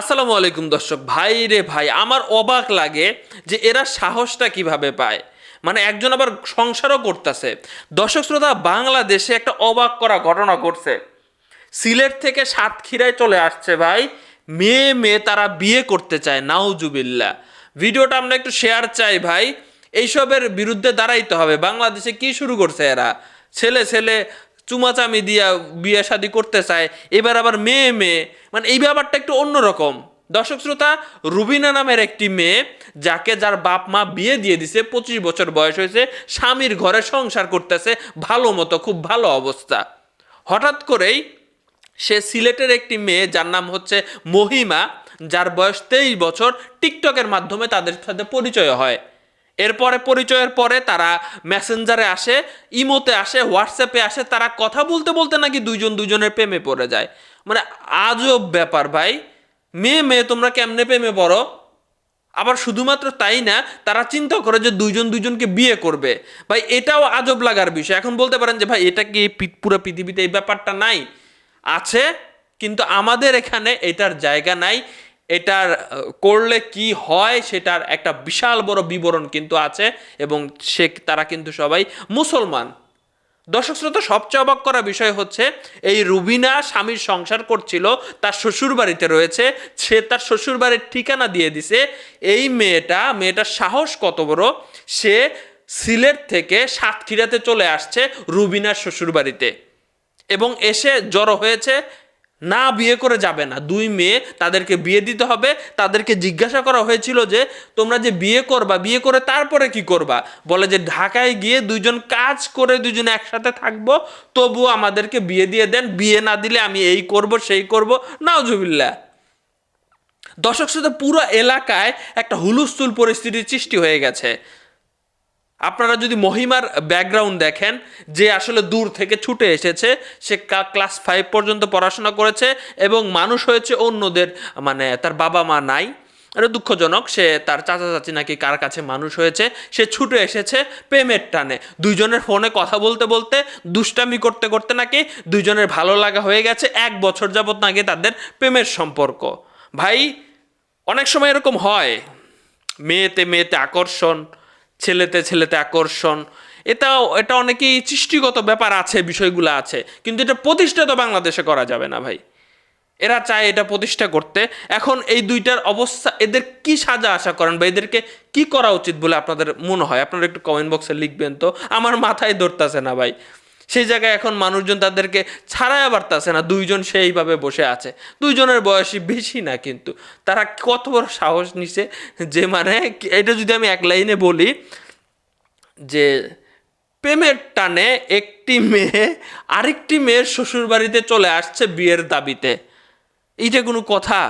আসসালামু আলাইকুম দর্শক। ভাই রে ভাই, আমার অবাক লাগে যে এরা সাহসটা কীভাবে পায়। মানে একজন আবার সংসারও করতেছে। দর্শক শ্রোতা, বাংলাদেশে একটা অবাক করা ঘটনা ঘটছে। সিলেট থেকে সাতক্ষীরায় চলে আসছে ভাই। মেয়ে মেয়ে তারা বিয়ে করতে চায় নাউজুবিল্লা ভিডিওটা আমরা একটু শেয়ার চাই ভাই। এইসবের বিরুদ্ধে দাঁড়াইতে হবে। বাংলাদেশে কি শুরু করছে এরা? ছেলে ছেলে চুমাচামি দিয়া বিয়ে শাদি করতে চায়, এবার আবার মেয়ে মেয়ে। মানে এই ব্যাপারটা একটু অন্যরকম। দর্শক শ্রোতা, রুবিনা নামের একটি মেয়ে, যাকে যার বাপ মা বিয়ে দিয়ে দিছে, পঁচিশ বছর বয়স হয়েছে, স্বামীর ঘরে সংসার করতেছে, ভালো মতো, খুব ভালো অবস্থা। হঠাৎ করেই সে সিলেটের একটি মেয়ে, যার নাম হচ্ছে মহিমা, যার বয়স তেইশ বছর, টিকটকের মাধ্যমে তাদের সাথে পরিচয় হয়। এরপরে পরিচয়ের পরে তারা মেসেঞ্জারে আসে, ইমোতে আসে, হোয়াটসঅ্যাপে আসে, তারা কথা বলতে বলতে নাকি দুইজন দুজনের প্রেমে পড়ে যায়। মানে আজব ব্যাপার ভাই। মেয়ে মেয়ে, তোমরা কেমনে প্রেমে পড়ো? আবার শুধুমাত্র তাই না, তারা চিন্তা করে যে দুইজন দুইজনকে বিয়ে করবে। ভাই, এটাও আজব লাগার বিষয়। এখন বলতে পারেন যে ভাই, এটা কি পুরো পৃথিবীতে এই ব্যাপারটা নাই? আছে, কিন্তু আমাদের এখানে এটার জায়গা নাই। এটার, করলে কি হয় সেটার একটা বিশাল বড় বিবরণ কিন্তু আছে এবং সে, তারা কিন্তু সবাই মুসলমান। দর্শক শ্রোতা, সবচেয়ে অবাক করা বিষয় হচ্ছে এই রুবিনা স্বামীর সংসার করছিল, তার শ্বশুর বাড়িতে রয়েছে, সে তার শ্বশুর বাড়ির ঠিকানা দিয়ে দিছে। এই মেয়েটা, মেয়েটার সাহস কত বড়, সে সিলেট থেকে সাতক্ষীরাতে চলে আসছে রুবিনার শ্বশুর বাড়িতে এবং এসে জড়ো হয়েছে না বিয়ে করে যাবে না। দুই মেয়ে তাদেরকে বিয়ে দিতে হবে। তাদেরকে জিজ্ঞাসা করা হয়েছিল যে, তোমরা যে বিয়ে করবা, বিয়ে করে তারপরে কি করবা? বলে যে, ঢাকায় গিয়ে দুইজন কাজ করে দুজনে একসাথে থাকব তবুও আমাদেরকে বিয়ে দিয়ে দেন। বিয়ে না দিলে আমি এই করব, সেই করব। নাওজুবিল্লা দর্শক শুধু পুরো এলাকায় একটা হুলুস্থুল পরিস্থিতির সৃষ্টি হয়ে গেছে। আপনারা যদি মহিমার ব্যাকগ্রাউন্ড দেখেন, যে আসলে দূর থেকে ছুটে এসেছে, সে ক্লাস ফাইভ পর্যন্ত পড়াশোনা করেছে এবং মানুষ হয়েছে অন্যদের মানে তার বাবা মা নাই। এটা দুঃখজনক, সে তার চাচা চাচি নাকি কার কাছে মানুষ হয়েছে, সে ছুটে এসেছে প্রেমের টানে। দুইজনের ফোনে কথা বলতে বলতে, দুষ্টামি করতে করতে নাকি দুইজনের ভালো লাগা হয়ে গেছে, এক বছর যাবত নাকি তাদের প্রেমের সম্পর্ক। ভাই, অনেক সময় এরকম হয়। মেয়েতে মেয়েতে আকর্ষণ ছেলেতে ছেলেতে আকর্ষণ। এটা এটা অনেকেই সৃষ্টিগত ব্যাপার আছে, বিষয়গুলো আছে। কিন্তু এটা প্রতিষ্ঠা তো বাংলাদেশে করা যাবে না ভাই। এরা চায় এটা প্রতিষ্ঠা করতে। এখন এই দুইটার অবস্থা, এদের কি সাজা আশা করেন বা এদেরকে কি করা উচিত বলে আপনাদের মনে হয়? আপনারা একটু কমেন্ট বক্সে লিখবেন তো। আমার মাথায় ধরতেছে না ভাই। সেই জায়গায় এখন মানুষজন তাদেরকে ছাড়াই পারতাছে না, দুইজন সেইভাবে বসে আছে। দুইজনের বয়সই বেশি না কিন্তু। তারা কত বড় সাহস নিছে যে মানে এটা যদি আমি এক লাইনে বলি, যে প্রেমের টানে একটি মেয়ে আরেকটি মেয়ের শ্বশুর বাড়িতে চলে আসছে বিয়ের দাবিতে। এইটা কোনো কথা?